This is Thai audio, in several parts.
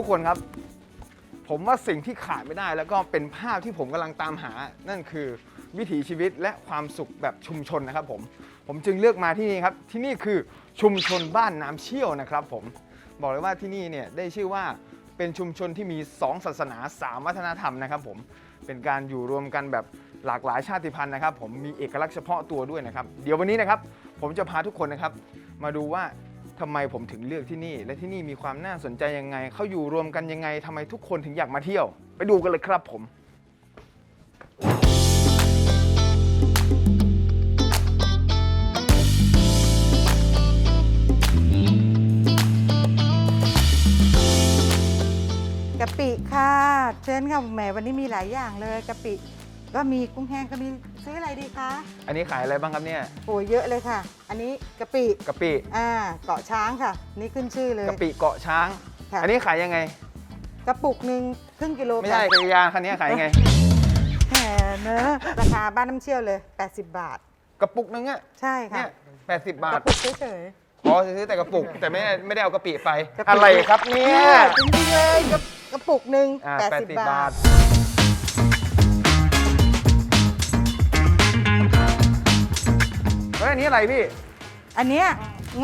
ทุกคนครับ ผมว่าสิ่งที่ขาดไม่ได้ แล้วก็เป็นภาพที่ผมกำลังตามหา นั่นคือวิถีชีวิตและความสุขแบบชุมชนนะครับผม ผมจึงเลือกมาที่นี่ครับ ที่นี่คือชุมชนบ้านน้ำเชี่ยวนะครับ ผมบอกเลยว่าที่นี่เนี่ยได้ชื่อว่าเป็นชุมชนที่มี 2 ศาสนา 3 วัฒนธรรมนะครับ ผมเป็นการอยู่รวมกันแบบหลากหลายชาติพันธุ์นะครับ ผมมีเอกลักษณ์เฉพาะตัวด้วยนะครับ เดี๋ยววันนี้นะครับ ผมจะพาทุกคนนะครับ มาดูว่า ทำไมผมถึงเลือกที่นี่ และที่นี่มีความน่าสนใจยังไง เขาอยู่รวมกันยังไงทำไมทุกคนถึงอยากมาเที่ยว ไปดูกันเลยครับผม กะปิค่ะ เชิญค่ะแหมวันนี้มีหลายอย่างเลยกะปิ ก็มีกุ้งแห้งก็มีซื้ออะไรดีคะอันนี้ขายอะไรบ้างครับเนี่ยโอ้ยเยอะเลยค่ะ อันนี้กะปิกะปิอ่าเกาะช้างค่ะ นี่ขึ้นชื่อเลยกะปิเกาะช้าง ค่ะอันนี้ขายยังไง กระปุกหนึ่งครึ่งกิโลไม่ใช่ค่ะจักรยานคันนี้ขายยังไงแหมเนอะราคาบ้านน้ำเชี่ยวเลย 80 บาท กระปุกนึงอะใช่ค่ะเนี่ยแปดสิบบากทระปุกเฉยอ๋อซื้อแต่กระปุก แต่ไม่ได้ไม่ได้เอากะปิไปๆกะปิ อะไรครับเนี่ย จริงๆเลยกระกระปุกหนึ่งอ่าแปดแปดสิบสิบบาบาท ท เฮ้ยอันนี้อะไรพี่อันเนี้ย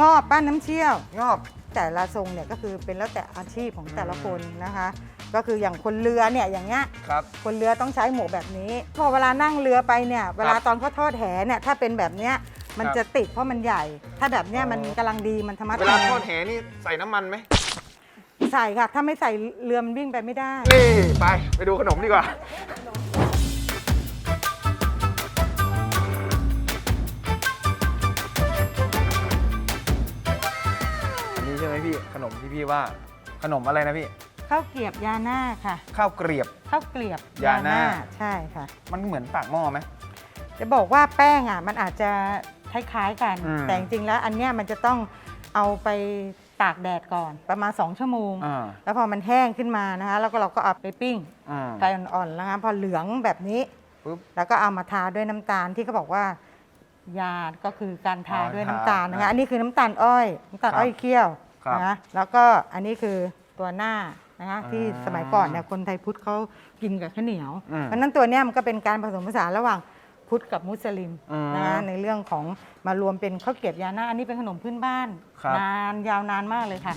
งอบบ้านน้ำเชี่ยว งอบ แต่ละทรงเนี่ยก็คือเป็นแล้วแต่อาชีพของแต่ละคนนะคะ ก็คืออย่างคนเรือเนี่ยอย่างเงี้ยครับ คนเรือต้องใช้หมวกแบบนี้ พอเวลานั่งเรือไปเนี่ยเวลาตอนเขาทอดแหเนี่ยถ้าเป็นแบบเนี้ยมันครับจะติดเพราะมันใหญ่ ถ้าแบบเนี้ยมันอ๋อกำลังดีมันธรรมะเวลาทอดแหนี่ใส่น้ำมันไหมใส่ค่ะ ถ้าไม่ใส่เรือมันวิ่งไปไม่ได้ นี่ ไป ไปดูขนมดีกว่า ขนมที่พี่ว่าขนมอะไรนะพี่ข้าวเกรียบยาหน้าค่ะ ข้าวเกรียบ ข้าวเกลียบยาหน้า ใช่ค่ะ มันเหมือนปากหม้อไหมจะบอกว่าแป้งอะมันอาจจะคล้ายๆกัน อืม แต่จริงๆแล้วอันเนี้ยมันจะต้องเอาไปตากแดดก่อนประมาณ 2 ชั่วโมง อ่าแล้วพอมันแห้งขึ้นมานะคะ แล้วก็เราก็เอาไปปิ้งอ่า ไฟอ่อนๆแล้วนะพอเหลืองแบบนี้ ปุ๊บ แล้วก็เอามาทาด้วยน้ำตาลที่เขาบอกว่า ยาก็คือการทาอ๋อด้วยทาน้ำตาลนะอะคะอันนี้คือน้ำตาลอ้อยน้ำตาลครับ อ้อยเคี่ยว ครับนะคะแล้วก็อันนี้คือตัวหน้านะคะที่อ่าสมัยก่อนเนี่ยคนไทยพุทธเขากินกับข้าวเหนียว อืมเพราะฉะนั้นตัวเนี้ยมันก็เป็นการผสมผสานระหว่างพุทธกับมุสลิมอืมนะคะในเรื่องของมารวมเป็นข้าวเกรียบยาหน้าอันนี้เป็นขนมพื้นบ้านครับ นานยาวนานมากเลยค่ะ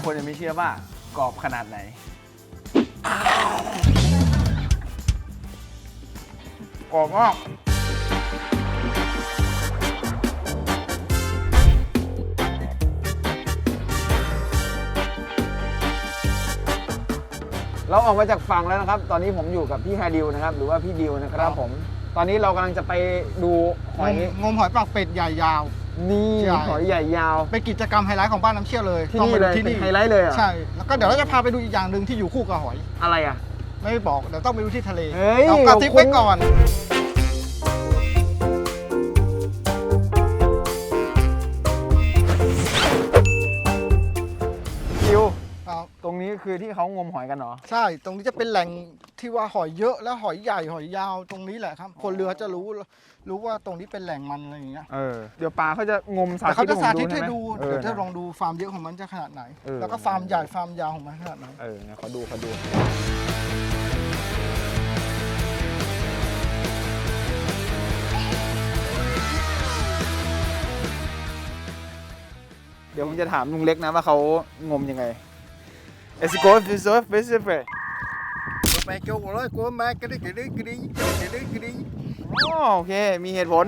ายคนยังไม่เชื่อว่ากรอบขนาดไหน กรอบมากเราออกมาจากฝั่งแล้วนะครับ ตอนนี้ผมอยู่กับพี่ฮาดิวนะครับ หรือว่าพี่ดิวนะครับผม ตอนนี้เรากำลังจะไปดูหอยงมหอยปากเป็ดใหญ่ยาว นี่ใช่ หอยใหญ่ยาว เป็นกิจกรรมไฮไลท์ของบ้านน้ำเชี่ยวเลยที่ต้องนี่ไปเลดูยที่เป็นนี่ไฮไลท์เลยเหรอะใช่แล้วก็เดี๋ยวเราจะพาไปดูอีกอย่างหนึ่งที่อยู่คู่กับหอย อะไรอะ ไม่บอกเดี๋ยวต้องไปดูที่ทะเลเฮ้ยเรากระซิบไว้ก่อนดิว ครับตรงนี้คือที่เขางมหอยกันเหรอ ใช่ตรงนี้จะเป็นแหล่ง ที่ว่าหอยเยอะและหอยใหญ่หอยยาวตรงนี้แหละครับ คนเรือจะรู้รู้ว่าตรงนี้เป็นแหล่งมันอะไรอย่างเงี้ยเออเดี๋ยวปลาเขาจะงมสาแต่เขาธิตจะสาธิตให้ให้ผมดูใช่ไหมเดี๋ยวจะออลองดูฟาร์มเยอะของมันจะขนาดไหนเออแล้วก็ฟาร์มใหญ่ฟาร์มยาวของมันขนาดไหน เออเนี่ยขอดูขอดู เดี๋ยวผมจะถามลุงเล็กนะว่าเขางมยังไง e s c o f i s o f i s o f ไปโจ้เลยกลัวแม่กระดิกกระดิกกระดิกกระดิกกระดิกโอเค มีเหตุผล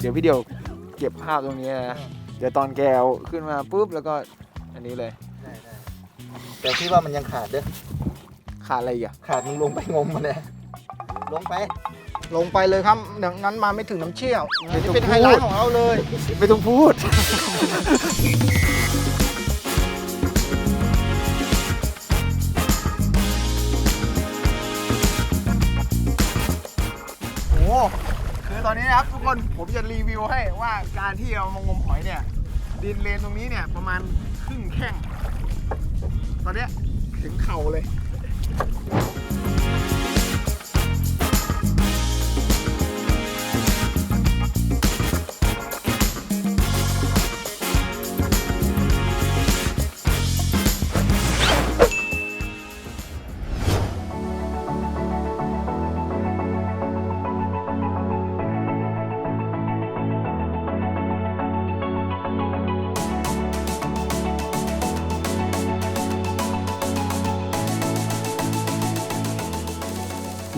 เดี๋ยวพี่เดียวเก็บภาพตรงนี้นะ เดี๋ยวตอนแกวขึ้นมาปุ๊บแล้วก็อันนี้เลย แต่พี่ว่ามันยังขาดเด้อขาดอะไรอีกอะ ขาดมึงลงไปงมมันเลยลงไป ลงไปเลยครับเดี๋ยวงั้นมาไม่ถึงน้ำเชี่ยวไม่อันต้นี้องเป็นไฮไลพูดท์ของเราเลย ไม่ต้องพูดคนผมจะรีวิวให้ว่าการที่เรามางมหอยเนี่ย ดินเลนตรงนี้เนี่ยประมาณครึ่งแข้ง ตอนเนี้ยถึงเข่าเลย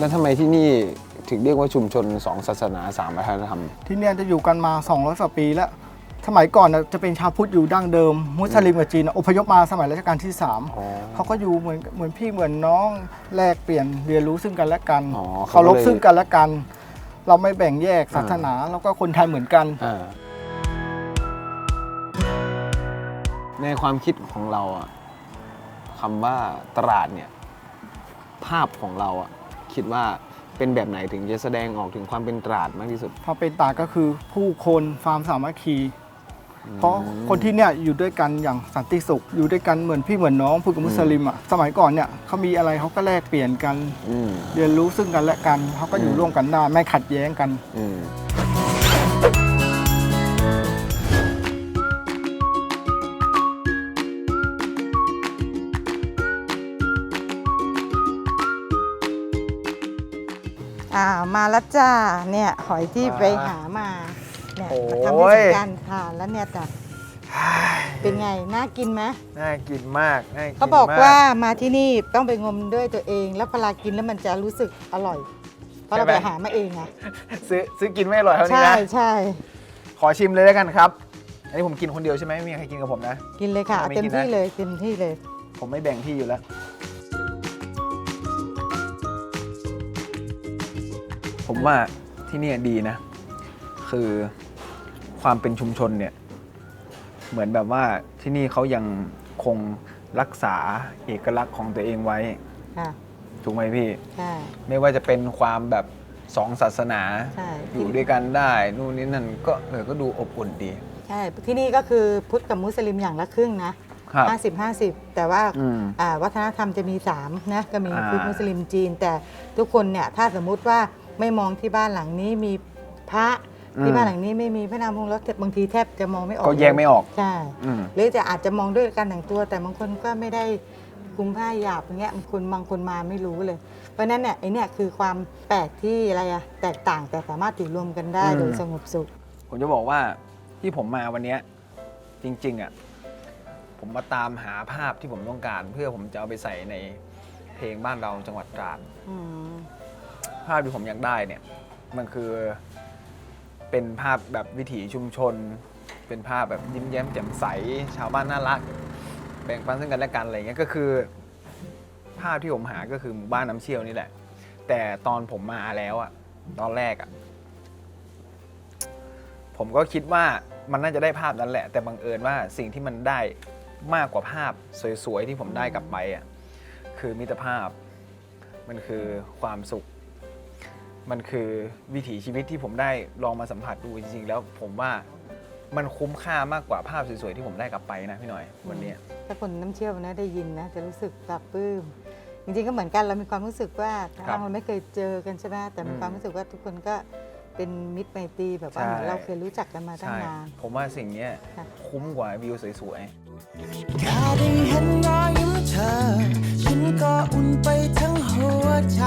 แล้วทำไมที่นี่ถึงเรียกว่าชุมชนสองศาสนาสามวัฒนธรรม ที่เนี่ยจะอยู่กันมา 200กว่าปีแล้ว สมัยก่อนน่ะจะเป็นชาวพุทธอยู่ดั้งเดิม มุสลิมกับจีนน่ะอพยพมาสมัยรัชกาลที่3อ๋อเขาก็อยู่เหมือนเหมือนพี่เหมือนน้องแลกเปลี่ยนเรียนรู้ซึ่งกันและกันอ๋อเขาเคารพก็เลย ซึ่งกันและกัน เราไม่แบ่งแยกศาสนาแล้วก็คนไทยเหมือนกัน อ่าในความคิดของเราอะคำว่าตราดเนี่ย ภาพของเราอะ คิดว่าเป็นแบบไหนถึงจะแสดงออกถึงความเป็นตราดมากที่สุดพอเป็นตาก็คือผู้คนฟาร์มสามัคคี เพราะคนที่เนี่ยอยู่ด้วยกันอย่างสันติสุข อยู่ด้วยกันเหมือนพี่เหมือนน้องพูดกับมุสลิมอะสมัยก่อนเนี่ยเขามีอะไรเขาก็แลกเปลี่ยนกันอืมเรียนรู้ซึ่งกันและกันเขาก็อยู่อืมร่วมกันได้ไม่ขัดแย้งกัน อื อ่ามาแล้วจ้าเนี่ยหอยที่ว้าไปหามาเนี่ยโอ้มาทำให้ยสังการทานแล้วเนี่ยจ้ะเป็นไงน่ากินไหมน่ากินมากน่ากินเขาบอกมว่ามาที่นี่ต้องไปงมด้วยตัวเอง แล้วเวลากินแล้วมันจะรู้สึกอร่อย เพราะเราไปหามาเองไงซื้อซื้อกินไม่อร่อยเท่านี้ใช่นะใช่ขอชิมเลยแล้วกันครับ อันนี้ผมกินคนเดียวใช่ไหมไม่มีใครกินกับผมนะ กินเลยค่ะไม่เต็มกินนะที่เลยเต็มที่เลย ผมไม่แบ่งที่อยู่แล้ว ว่าที่เนี่ยดีนะ คือความเป็นชุมชนเนี่ย เหมือนแบบว่าที่นี่เขายังคงรักษาเอกลักษณ์ของตัวเองไว้ ค่ะถูกไหมพี่ ใช่ ไม่ว่าจะเป็นความแบบสองศาสนาใช่ อยู่ด้วยกันได้ นู่นนี่นั่นก็เออก็ดูอบอุ่นดี ใช่ที่นี่ก็คือพุทธกับมุสลิมอย่างละครึ่งนะครับ ห้าสิบห้าสิบแต่ว่าอืม อ่าวัฒนธรรมจะมี3นะก็มีอ่า พุทธมุสลิมจีน แต่ทุกคนเนี่ยถ้าสมมุติว่า ไม่มองที่บ้านหลังนี้มีพระที่บ้านหลังนี้ไม่มีพระนามพงศ์แล้วบางทีแทบจะมองไม่ออกก็แยกไม่ออก ใช่อืม หรือจะอาจจะมองด้วยการแต่งตัว แต่บางคนก็ไม่ได้คลุมผ้าหยาบอย่างเงี้ยบางคนบางคนมาไม่รู้เลย เพราะฉะนั้นเนี่ยไอเนี่ยคือความแปลกที่อะไรอะแตกต่างแต่สามารถอยู่รวมกันได้อืม โดยสงบสุข ผมจะบอกว่าที่ผมมาวันเนี้ยจริง ๆ อะ ผมมาตามหาภาพที่ผมต้องการ เพื่อผมจะเอาไปใส่ในเพลงบ้านเราจังหวัดตราด อืม ภาพที่ผมอยากได้เนี่ยมันคือเป็นภาพแบบวิถีชุมชน เป็นภาพแบบยิ้มแย้มแจ่มใส ชาวบ้านน่ารัก แบ่งปันซึ่งกันและกันอะไรเงี้ยก็คือ ภาพที่ผมหาก็คือหมู่บ้านน้ำเชี่ยวนี่แหละ แต่ตอนผมมาแล้วอะตอนแรกอะผมก็คิดว่ามันน่าจะได้ภาพนั้นแหละ แต่บังเอิญว่าสิ่งที่มันได้มากกว่าภาพสวยๆที่ผมได้กลับไปอะคือมิตรภาพ มันคือความสุข มันคือวิถีชีวิตที่ผมได้ลองมาสัมผัสดูจริงๆ แล้วผมว่ามันคุ้มค่ามากกว่าภาพสวยๆ ที่ผมได้กลับไปนะพี่หน่อยวันเนี้ยถ้าคนน้ำเชี่ยวนะได้ยินนะจะรู้สึกปลาบปลื้มจริงๆก็เหมือนกันเรามีความรู้สึกว่าครับเราไม่เคยเจอกันใช่ไหมแต่มีอืม ความรู้สึกว่าทุกคนก็เป็นมิตรไมตรีแบบว่าใช่เหมือนเราเคยรู้จักกันมาตั้งใช่ นาน ผมว่าสิ่งเนี้ยค่ะ คุ้มกว่าวิวสวยๆ แค่ได้เห็นรอยยิ้มเธอ ฉันก็อุ่นไปทั้งหัวใจ